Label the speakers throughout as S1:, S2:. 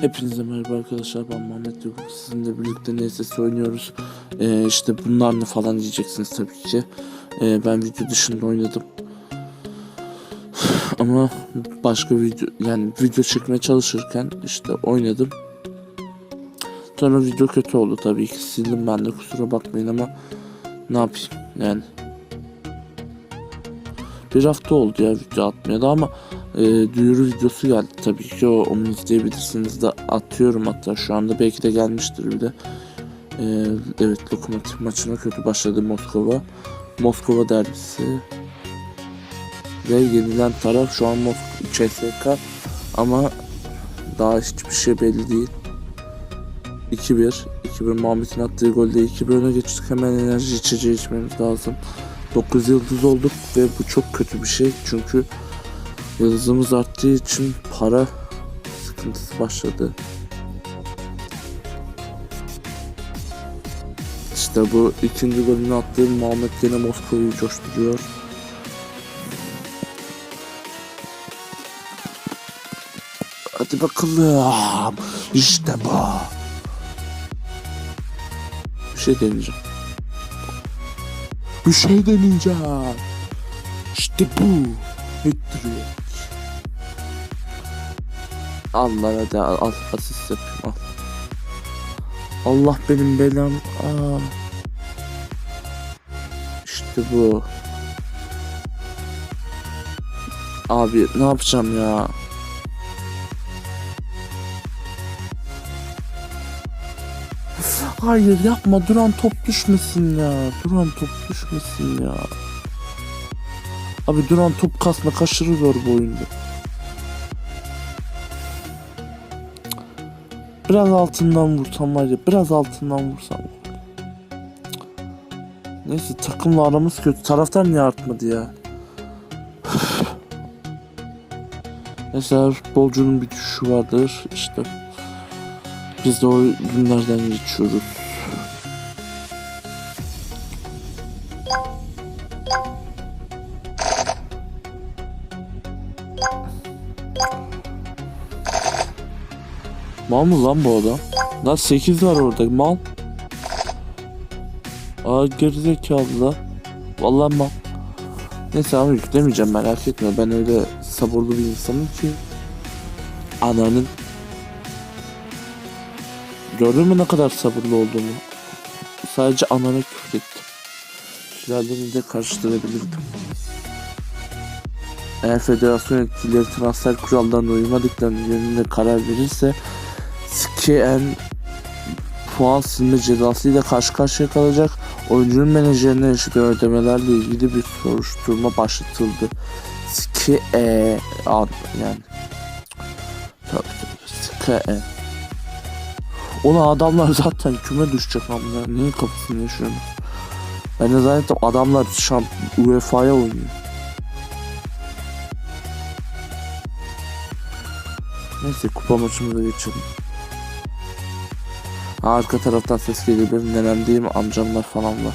S1: Hepinize merhaba arkadaşlar ben Muhammed Yavuz sizinle birlikte neyse oynuyoruz. Ee, işte bunlar ne falan diyeceksiniz tabii ki. Ee, ben video dışında oynadım. Ama başka video yani video çekmeye çalışırken işte oynadım. Sonra video kötü oldu tabii ki. Sildim ben de kusura bakmayın ama ne yapayım yani. Bir hafta oldu ya video atmıyordu ama e, duyuru videosu geldi tabii ki o, onu izleyebilirsiniz de atıyorum hatta şu anda belki de gelmiştir bile. E, evet Lokomotiv maçına kötü başladı Moskova. Moskova derbisi ve yenilen taraf şu an Moskova CSK ama daha hiçbir şey belli değil. 2-1 2-1 Muhammed'in attığı golde 2-1 öne geçtik hemen enerji içeceği içmemiz lazım. 9 yıldız olduk ve bu çok kötü bir şey çünkü Yıldızımız arttığı için para sıkıntısı başladı. İşte bu ikinci golünü attığı Muhammed gene Moskova'yı coşturuyor. Hadi bakalım. İşte bu. Bir şey deneyeceğim. Bir şey deneyeceğim. İşte bu. Hattrick. Allah hadi al, asist yapayım al. Allah benim belam. Aa. İşte bu. Abi ne yapacağım ya? Hayır yapma duran top düşmesin ya. Duran top düşmesin ya. Abi duran top kasma aşırı zor bu oyunda. Biraz altından vursam var ya biraz altından vursam. Neyse takımla aramız kötü. Taraftar niye artmadı ya? Mesela futbolcunun bir düşüşü vardır işte. Biz de o günlerden geçiyoruz. Mal mı lan bu adam? Lan 8 var orada mal. Aa gerizekalı la. Vallahi mal. Neyse ama yüklemeyeceğim merak etme. Ben öyle sabırlı bir insanım ki. Ananın. Gördün mü ne kadar sabırlı olduğumu? Sadece anana küfür ettim. Sülalemi de karıştırabilirdim. Eğer federasyon etkileri transfer kurallarına uymadıklarının yönünde karar verirse Skien puan silme cezasıyla karşı karşıya kalacak. Oyuncunun menajerine yaşadığı ödemelerle ilgili bir soruşturma başlatıldı. Skien yani Tabii tabii Skien Ona adamlar zaten küme düşecek amına. Neyin kafasını yaşıyorsunuz? Ben de zannettim adamlar şamp UEFA'ya oynuyor. Neyse kupa maçımıza geçelim. Arka taraftan ses gelebilir. Nenem değil mi? Amcamlar falan var.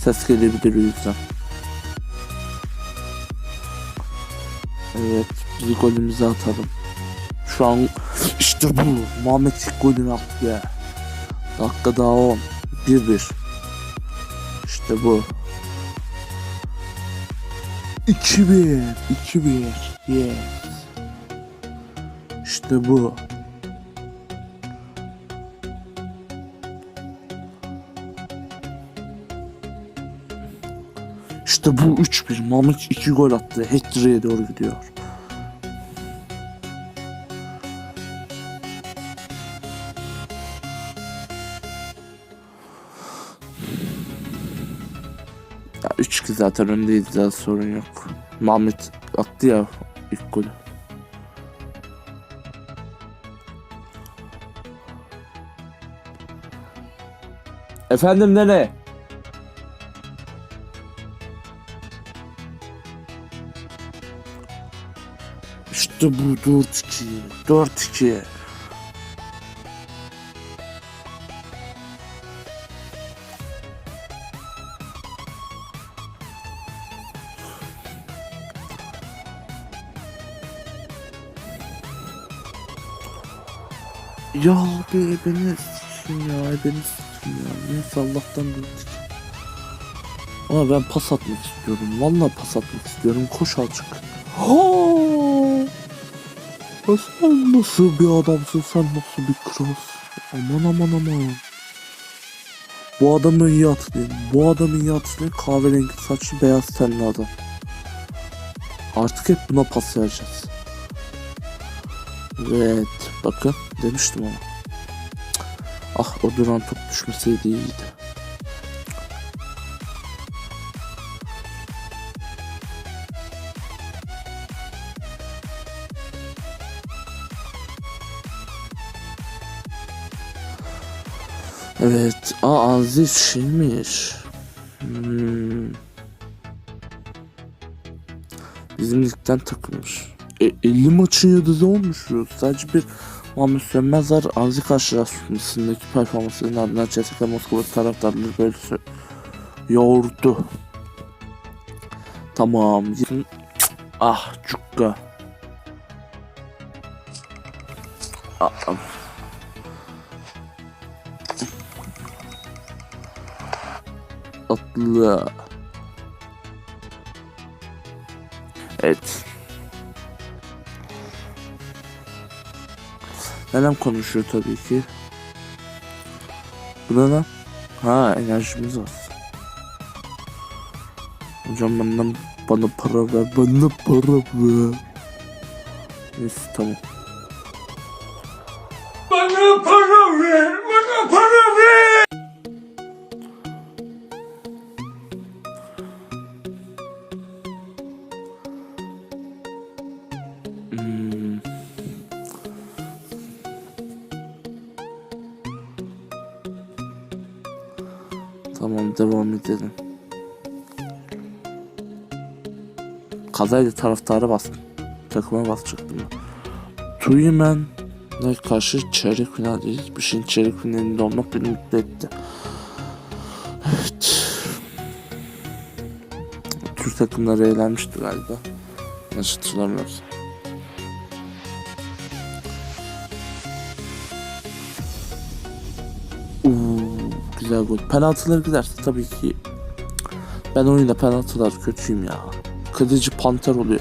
S1: Ses gelebilir o yüzden. Evet. Biz golümüzü atalım. Şu an işte bu. Muhammed ilk golünü attı ya. Dakika daha 10. 1-1. İşte bu. 2-1. 2-1. Yes. İşte bu. İşte bu 3-1. Mahmut 2 gol attı. Hat-trick'e doğru gidiyor. Ya 3-2 zaten öndeyiz ya sorun yok. Mahmut attı ya ilk golü. Efendim nene? İşte bu 4-2. 4-2. Ya be beni sikin ya beni sikin ya. Neyse Allah'tan durduk. Ama ben pas atmak istiyorum. Vallahi pas atmak istiyorum. Koş azıcık. Ha! Sen nasıl bir adamsın? Sen nasıl bir kras? Aman aman aman. Bu adamı iyi hatırlayın. Bu adamı iyi hatırlayın. Kahverengi saçlı beyaz tenli adam. Artık hep buna pas vereceğiz. Evet. Bakın demiştim ama. Ah o duran top düşmeseydi iyiydi. Evet. Aa Aziz şeymiş. Hmm. Bizim ligden takılmış. E, 50 maçın yıldızı olmuşuz. Sadece bir Muhammed Sönmezler Aziz karşılaşmasındaki performansının ardından CSKA Moskova taraftarları böyle yoğurdu. Tamam. Ah cukka. Ah, ah. Atlı. Evet. Neden konuşuyor tabii ki. Bu ne? Ha enerjimiz var. Hocam benden bana para ver, bana para ver. Neyse tamam.
S2: Bana para ver, bana para ver.
S1: Tamam devam edelim. Kazayla taraftarı bastım. Takıma basacaktım. Tuymen ne karşı çeyrek finaldeyiz. Bir şeyin çeyrek finalinde olmak beni mutlu etti. Evet. Türk takımları eğlenmişti galiba. Yanlış hatırlamıyorsam. Güzel gol. Penaltıları giderse tabii ki ben oyunda penaltılar kötüyüm ya. Kılıcı panter oluyor.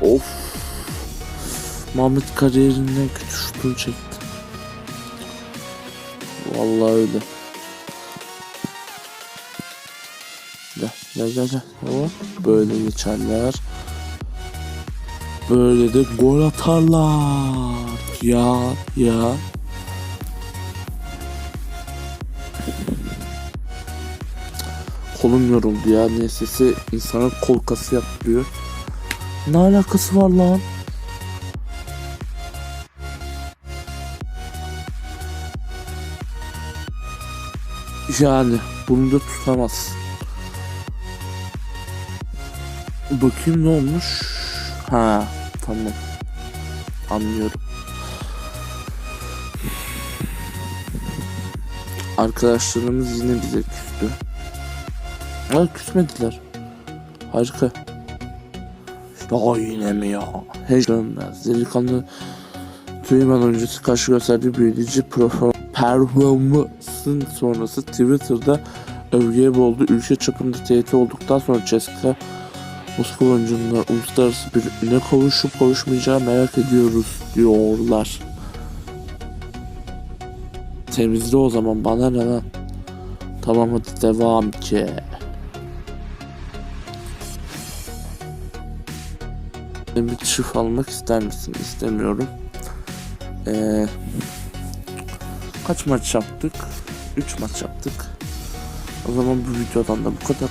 S1: Of. Mahmut kariyerinin en kötü şutunu çekti. Vallahi öyle. Gel gel gel. Hop, Böyle geçerler. Böyle de gol atarlar. Ya ya. Kolum yoruldu ya. Neyse insana kol kası yapıyor. Ne alakası var lan? Yani bunu da tutamaz. Bakayım ne olmuş. Ha tamam. Anlıyorum. Arkadaşlarımız yine bize küstü. Hayır küsmediler. Harika. Ya yine mi ya? Hiç dönmez. Delikanlı Tüymen oyuncusu karşı gösterdiği büyüleyici perform- performansın sonrası Twitter'da övgüye boğuldu. Ülke çapında tehdit olduktan sonra CSKA Moskova oyuncular uluslararası bir üne kavuşup kavuşmayacağı merak ediyoruz diyorlar. Temizle o zaman bana ne lan? Tamam hadi devam ki. Bir çift almak ister misin? İstemiyorum. Ee, kaç maç yaptık? 3 maç yaptık. O zaman bu videodan da bu kadar.